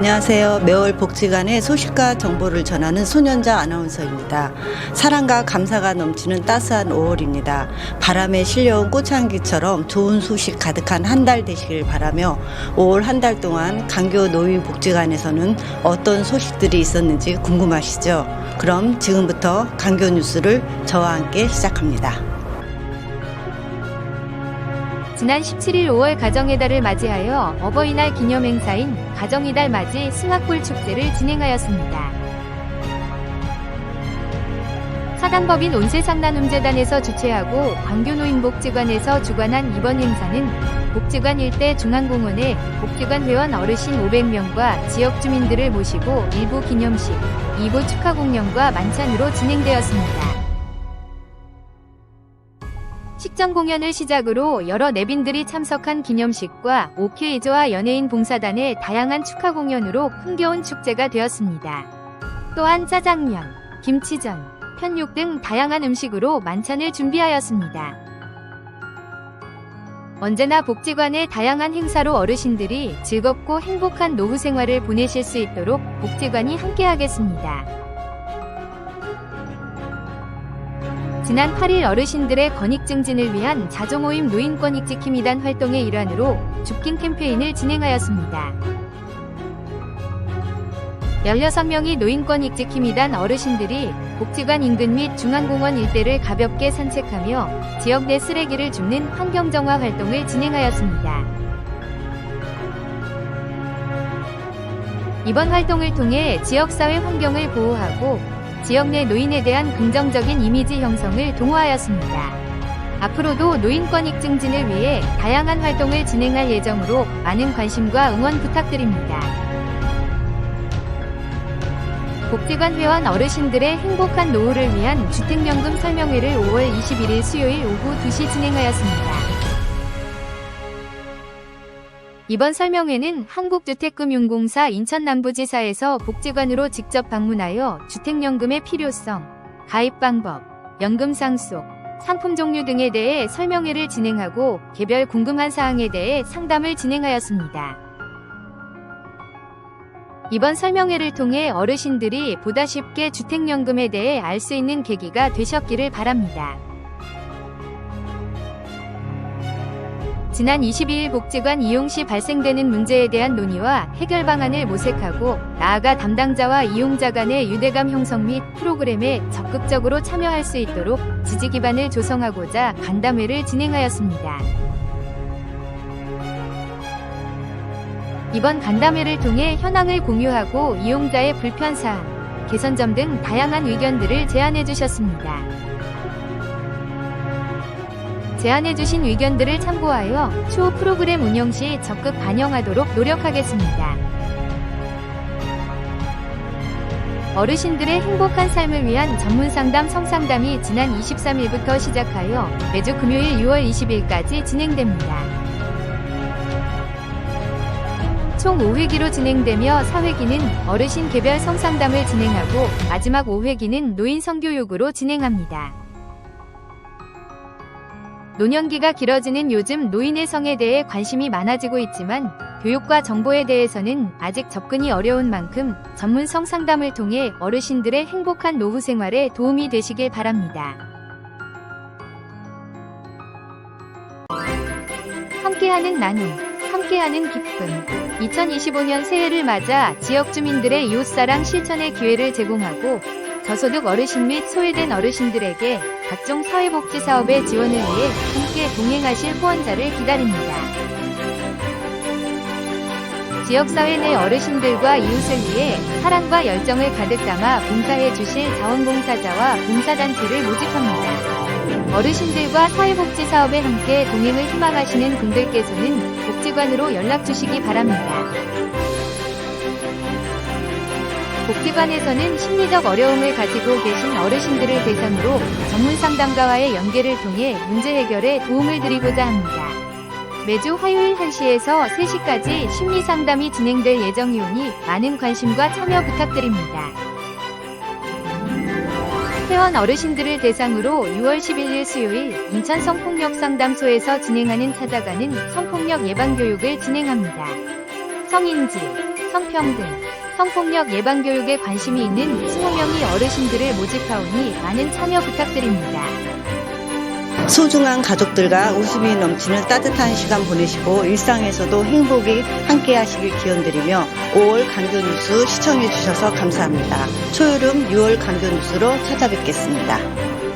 안녕하세요. 매월 복지관의 소식과 정보를 전하는 소년자 아나운서입니다. 사랑과 감사가 넘치는 따스한 5월입니다. 바람에 실려온 꽃향기처럼 좋은 소식 가득한 한 달 되시길 바라며 5월 한 달 동안 강교 노인 복지관에서는 어떤 소식들이 있었는지 궁금하시죠? 그럼 지금부터 강교 뉴스를 저와 함께 시작합니다. 지난 17일 5월 가정의 달을 맞이하여 어버이날 기념 행사인 가정의 달 맞이 승합골 축제를 진행하였습니다. 사단법인 온세상난음재단에서 주최하고 광교노인복지관에서 주관한 이번 행사는 복지관 일대 중앙공원에 복지관 회원 어르신 500명과 지역 주민들을 모시고 일부 기념식, 2부 축하 공연과 만찬으로 진행되었습니다. 식전 공연을 시작으로 여러 내빈들이 참석한 기념식과 오케이조와 연예인 봉사단의 다양한 축하 공연으로 흥겨운 축제가 되었습니다. 또한 짜장면, 김치전, 편육 등 다양한 음식으로 만찬을 준비하였습니다. 언제나 복지관의 다양한 행사로 어르신들이 즐겁고 행복한 노후 생활을 보내실 수 있도록 복지관이 함께하겠습니다. 지난 8일 어르신들의 권익 증진을 위한 자조모임 노인 권익 지킴이단 활동의 일환으로 줍긴 캠페인을 진행하였습니다. 16명의 노인권익 지킴이단 어르신들이 복지관 인근 및 중앙공원 일대를 가볍게 산책하며 지역 내 쓰레기를 줍는 환경정화 활동을 진행하였습니다. 이번 활동을 통해 지역사회 환경을 보호하고 지역 내 노인에 대한 긍정적인 이미지 형성을 도모하였습니다. 앞으로도 노인권익 증진을 위해 다양한 활동을 진행할 예정으로 많은 관심과 응원 부탁드립니다. 복지관 회원 어르신들의 행복한 노후를 위한 주택연금 설명회를 5월 21일 수요일 오후 2시 진행하였습니다. 이번 설명회는 한국주택금융공사 인천남부지사에서 복지관으로 직접 방문하여 주택연금의 필요성, 가입 방법, 연금 상속, 상품 종류 등에 대해 설명회를 진행하고 개별 궁금한 사항에 대해 상담을 진행하였습니다. 이번 설명회를 통해 어르신들이 보다 쉽게 주택연금에 대해 알 수 있는 계기가 되셨기를 바랍니다. 지난 22일 복지관 이용 시 발생되는 문제에 대한 논의와 해결 방안을 모색하고 나아가 담당자와 이용자 간의 유대감 형성 및 프로그램에 적극적으로 참여할 수 있도록 지지 기반을 조성하고자 간담회를 진행하였습니다. 이번 간담회를 통해 현황을 공유하고 이용자의 불편사항, 개선점 등 다양한 의견들을 제안해 주셨습니다. 제안해주신 의견들을 참고하여 추후 프로그램 운영 시 적극 반영하도록 노력하겠습니다. 어르신들의 행복한 삶을 위한 전문 상담 성상담이 지난 23일부터 시작하여 매주 금요일 6월 20일까지 진행됩니다. 총 5회기로 진행되며 4회기는 어르신 개별 성상담을 진행하고 마지막 5회기는 노인 성교육으로 진행합니다. 노년기가 길어지는 요즘 노인의 성에 대해 관심이 많아지고 있지만 교육과 정보에 대해서는 아직 접근이 어려운 만큼 전문 성 상담을 통해 어르신들의 행복한 노후 생활에 도움이 되시길 바랍니다. 함께하는 나눔, 함께하는 기쁨. 2025년 새해를 맞아 지역 주민들의 이웃사랑 실천의 기회를 제공하고 저소득 어르신 및 소외된 어르신들에게 각종 사회복지 사업의 지원을 위해 함께 동행하실 후원자를 기다립니다. 지역사회 내 어르신들과 이웃을 위해 사랑과 열정을 가득 담아 봉사해 주실 자원봉사자와 봉사단체를 모집합니다. 어르신들과 사회복지 사업에 함께 동행을 희망하시는 분들께서는 복지관으로 연락 주시기 바랍니다. 복지관에서는 심리적 어려움을 가지고 계신 어르신들을 대상으로 전문 상담가와의 연계를 통해 문제 해결에 도움을 드리고자 합니다. 매주 화요일 1시에서 3시까지 심리 상담이 진행될 예정이오니 많은 관심과 참여 부탁드립니다. 회원 어르신들을 대상으로 6월 11일 수요일 인천 성폭력 상담소에서 진행하는 찾아가는 성폭력 예방 교육을 진행합니다. 성인지, 성평등, 성폭력 예방 교육에 관심이 있는 20명의 어르신들을 모집하오니 많은 참여 부탁드립니다. 소중한 가족들과 웃음이 넘치는 따뜻한 시간 보내시고 일상에서도 행복이 함께 하시길 기원드리며 5월 강변 뉴스 시청해 주셔서 감사합니다. 초여름 6월 강변 뉴스로 찾아뵙겠습니다.